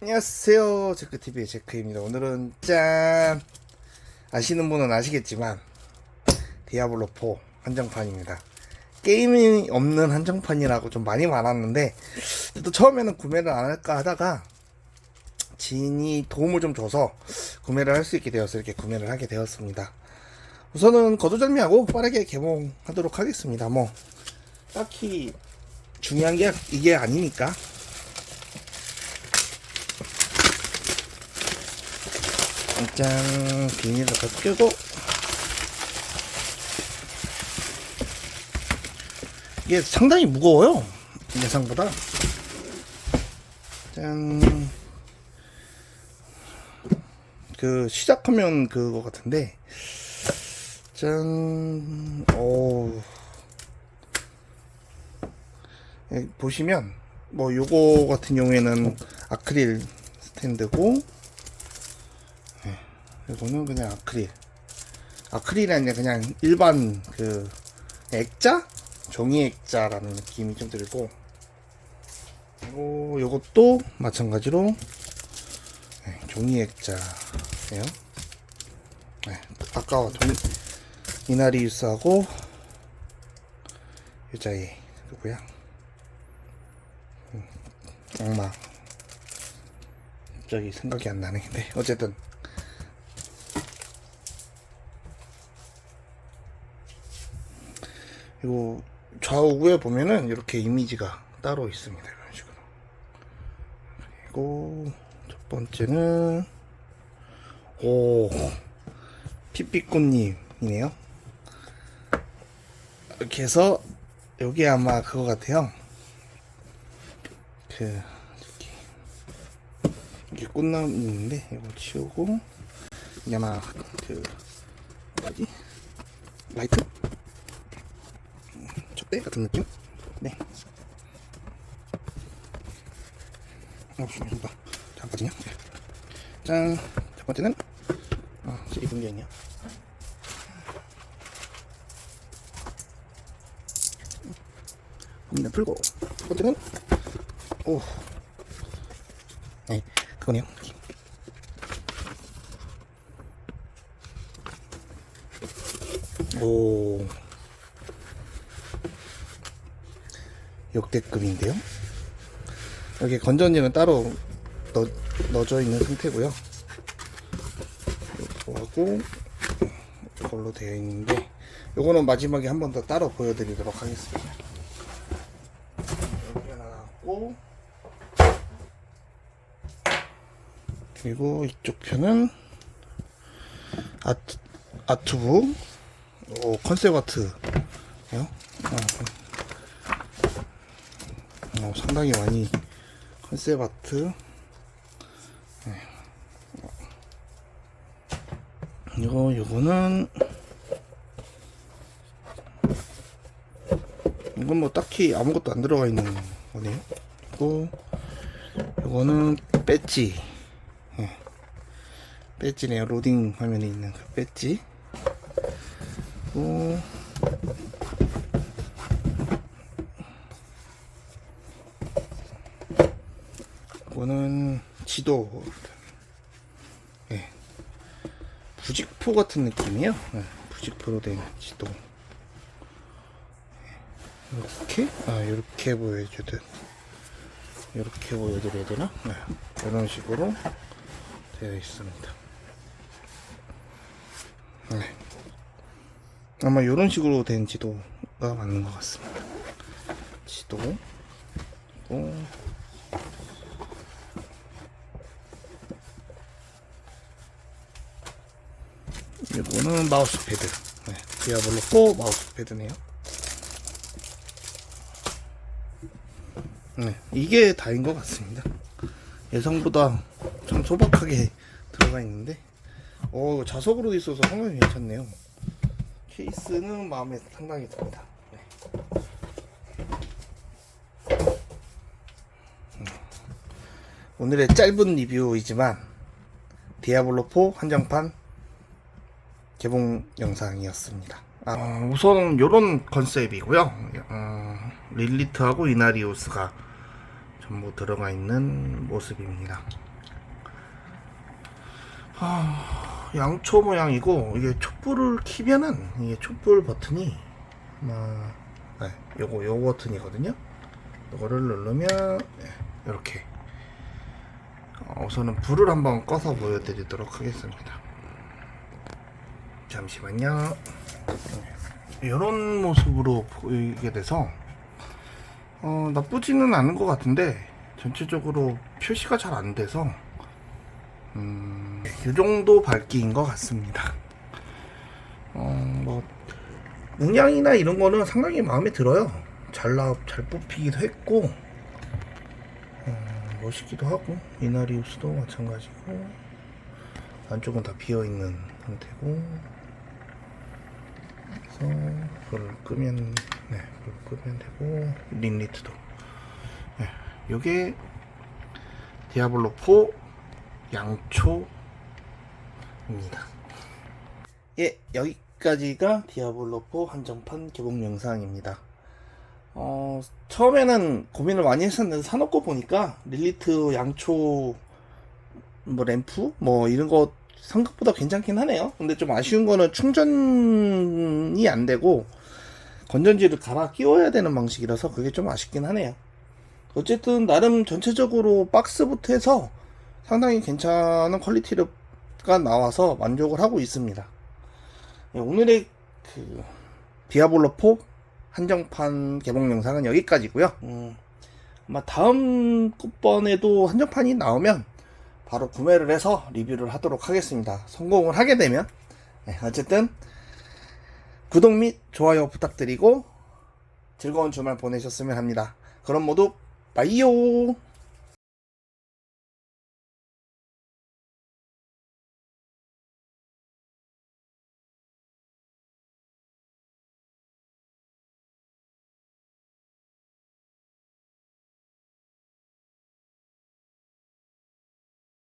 안녕하세요. 제크TV의 제크입니다. 오늘은 짠! 아시는 분은 아시겠지만 디아블로4 한정판입니다. 게임이 없는 한정판이라고 좀 많이 많았는데 또 처음에는 구매를 안 할까 하다가 지인이 도움을 좀 줘서 구매를 할 수 있게 되어서 이렇게 구매를 하게 되었습니다. 우선은 거두절미하고 빠르게 개봉하도록 하겠습니다. 뭐 딱히 중요한 게 이게 아니니까 짠. 비닐을 벗기고. 이게 상당히 무거워요 예상보다. 짠. 그 시작하면 그거 같은데. 짠. 오. 예, 보시면 뭐 요거 같은 경우에는 아크릴 스탠드고 이거는 그냥 아크릴. 아크릴이 아니라 그냥 일반 그 액자? 종이 액자라는 느낌이 좀 들고 그리고 요것도 마찬가지로 네, 종이 액자예요. 네, 아까 종 이나리우스하고 여자애 누구야? 음, 악마. 갑자기 생각이 안 나네. 네, 어쨌든 그리고 좌우에 보면은 이렇게 이미지가 따로 있습니다. 이런 식으로. 그리고 첫 번째는 오 피피꽃님이네요. 이렇게 해서 여기 아마 그거 같아요. 그 이렇게 이렇게 꽃나무 있는데 이거 치우고 이게 아마 그 뭐지 라이트 촛대 같은 느낌? 네. 어, 좋습니다. 잠깐만요. 네. 짠. 첫 번째는, 어, 제 분경이요. 고민을 풀고, 첫 번째는, 오. 네, 그거네요. 오. 역대급인데요. 여기 건전지는 따로 넣, 넣어져 있는 상태고요. 이거하고 이걸로 되어 있는데 요거는 마지막에 한 번 더 따로 보여드리도록 하겠습니다. 여기 하나 나왔고 그리고 이쪽 편은 아트, 아트부 오, 컨셉 아트 요. 어, 어, 상당히 많이 컨셉 아트. 네. 이거 요거는 이건 뭐 딱히 아무것도 안 들어가 있는 거네요. 그리고 요거는 배지. 네. 배지네요. 로딩 화면에 있는 그 배지. 그리고 이거는 지도 네. 부직포 같은 느낌이에요 네. 부직포로 된 지도 이렇게 아 이렇게 보여주듯 이렇게 보여드려야 되나 네. 이런 식으로 되어 있습니다 네. 아마 이런 식으로 된 지도가 맞는 것 같습니다 지도 그리고 이거는 마우스 패드. 네, 디아블로 4 마우스 패드네요. 네, 이게 다인 것 같습니다. 예상보다 참 소박하게 들어가 있는데, 어, 자석으로 돼 있어서 상당히 괜찮네요. 케이스는 마음에 상당히 듭니다. 네. 음. 오늘의 짧은 리뷰이지만, 디아블로4 한정판 개봉 영상이었습니다. 아, 우선 이런 컨셉이고요. 어, 릴리트하고 이나리우스가 전부 들어가 있는 모습입니다. 아, 양초 모양이고 이게 촛불을 키면은 이게 촛불 버튼이 아마 네, 요거 요 버튼이거든요. 요거를 누르면 이렇게 우선은 불을 한번 꺼서 보여드리도록 하겠습니다. 잠시만요. 이런 모습으로 보이게 돼서 어, 나쁘지는 않은 것 같은데 전체적으로 표시가 잘 안 돼서 음, 이 정도 밝기인 것 같습니다. 어, 뭐 문양이나 이런 거는 상당히 마음에 들어요. 잘 나, 잘 뽑히기도 했고 어, 멋있기도 하고 이나리우스도 마찬가지고 안쪽은 다 비어 있는 상태고 그래서 불을 끄면 네, 불을 끄면 되고 린리트도 네, 요게 디아블로 4 양초입니다. 예, 여기까지가 디아블로 4 한정판 개봉 영상입니다. 어, 처음에는 고민을 많이 했었는데 사놓고 보니까 릴리트 양초 뭐 램프 뭐 이런 거 생각보다 괜찮긴 하네요. 근데 좀 아쉬운 거는 충전 이 안 되고 건전지를 갈아 끼워야 되는 방식이라서 그게 좀 아쉽긴 하네요. 어쨌든 나름 전체적으로 박스부터 해서 상당히 괜찮은 퀄리티가 나와서 만족을 하고 있습니다. 예, 오늘의 그 디아블로 4 한정판 개봉 영상은 여기까지고요. 음, 아마 다음 번에도 한정판이 나오면 바로 구매를 해서 리뷰를 하도록 하겠습니다. 성공을 하게 되면 네, 어쨌든 구독 및 좋아요 부탁드리고 즐거운 주말 보내셨으면 합니다. 그럼 모두 빠이요